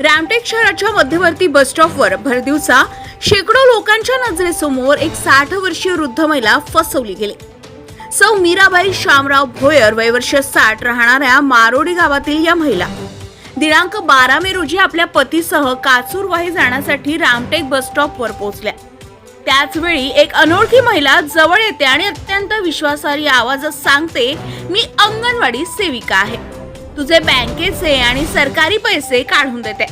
रामटेक शहराच्या मध्यवर्ती बस स्टॉपवर भरदिवसा शेकडो लोकांच्या नजरेसमोर एक साठ वर्षीय वृद्ध महिला फसवली गेली. सौ मीराबाई शामराव भोयर वयवर्ष साठ राहणाऱ्या मारोडी गावातील या महिला. दिनांक बारा मे रोजी आपल्या पतीसह काचूरवाही जाण्यासाठी रामटेक बस स्टॉपवर पोहोचल्या. त्याचवेळी एक अनोळखी महिला जवळ येते आणि अत्यंत विश्वासार्ह आवाजात सांगते मी अंगणवाडी सेविका आहे. तुझे बँकेचे आणि सरकारी पैसे काढून देते.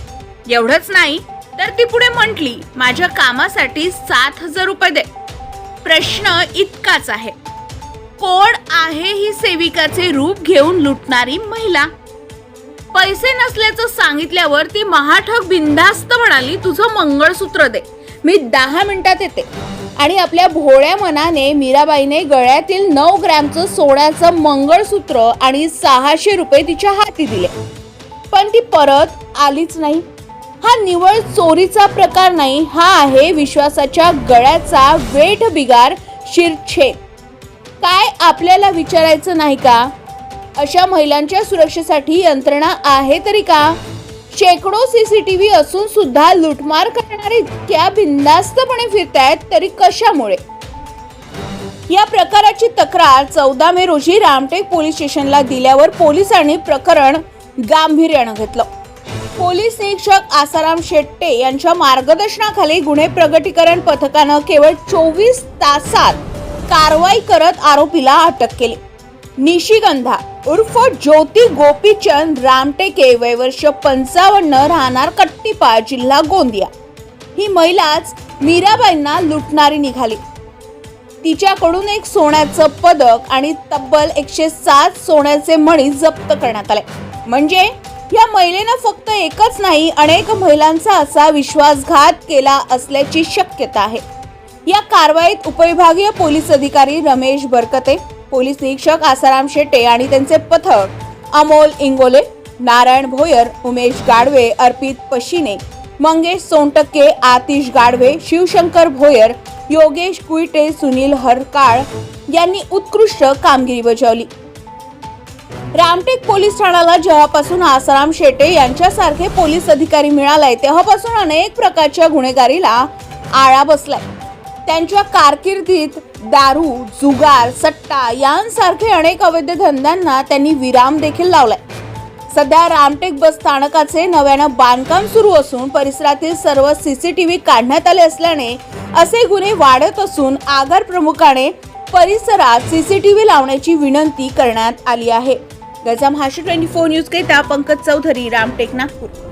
एवढंच नाही तर ती पुढे म्हटली माझ्या कामासाठी सात हजार रुपये दे. प्रश्न इतकाच आहे. कोण आहे ही सेविकाचे रूप घेऊन लुटणारी महिला? पैसे नसल्याचं सांगितल्यावर ती महाठग बिंदास्त म्हणाली तुझं मंगळसूत्र दे. मी दहा मिनिटात येते. आणि आपल्या भोळ्या मनाने मीराबाईने गळ्यातील नऊ ग्रॅमचं सोन्याचं मंगळसूत्र आणि सहाशे रुपये तिच्या हाती दिले. पण ती परत आलीच नाही. हा निवळ चोरीचा प्रकार नाही हा आहे विश्वासाच्या गळ्याचा वेठ बिगार शिरछेद काय आपल्याला विचारायचं नाही का? अशा महिलांच्या सुरक्षेसाठी यंत्रणा आहे तरी का? शेकडो सीसीटीव्ही असून सुद्धा लुटमार करणारे इतक्या बिंदास्तपणे फिरतायत तरी कशामुळे? या प्रकाराची तक्रार चौदा मे रोजी रामटेक पोलीस स्टेशनला दिल्यावर पोलिसांनी प्रकरण गांभीर्यानं घेतलं. पोलीस निरीक्षक आसाराम शेट्टे यांच्या मार्गदर्शनाखाली गुन्हे प्रगटीकरण पथकानं केवळ चोवीस तासात कारवाई करत आरोपीला अटक केली. निशिगंधा उर्फ ज्योती गोपीचंद रामटेके वयवर्ष पंचावन्न राहणार कट्टीपा जिल्हा गोंदिया. ही महिलाच मीराबाईंना लुटणारी निघाली. तिच्याकडून एक सोन्याचं पदक आणि तब्बल एकशे सात सोन्याचे मणी जप्त करण्यात आले. म्हणजे या महिलेनं फक्त एकच नाही अनेक महिलांचा असा विश्वासघात केला असल्याची शक्यता आहे. या कारवाईत उपविभागीय पोलीस अधिकारी रमेश बरकते पोलीस निरीक्षक आसाराम शेटे आणि त्यांचे पथक अमोल इंगोले नारायण भोयर उमेश गाडवे अर्पित पशिने मंगेश सोनटक्के आतिश गाडवे शिवशंकर भोयर योगेश कुईटे सुनील हरकाळ यांनी उत्कृष्ट कामगिरी बजावली. रामटेक पोलीस ठाण्याला जेव्हापासून आसाराम शेटे यांच्यासारखे पोलीस अधिकारी मिळालाय तेव्हापासून अनेक प्रकारच्या गुन्हेगारीला आळा बसलाय. त्यांच्या कारकिर्दीत दारू जुगार सट्टा यांसारखे अनेक अवैध धंद्यांना त्यांनी विराम देखील लावलाय. सध्या रामटेक बस स्थानकाचे नव्यानं बांधकाम सुरू असून परिसरातील सर्व सीसीटीव्ही काढण्यात आले असल्याने असे गुन्हे वाढत असून आगार प्रमुखाने परिसरात सीसीटीव्ही लावण्याची विनंती करण्यात आली आहे. गजा हाशी ट्वेंटी फोर न्यूज केता पंकज चौधरी रामटेक नागपूर.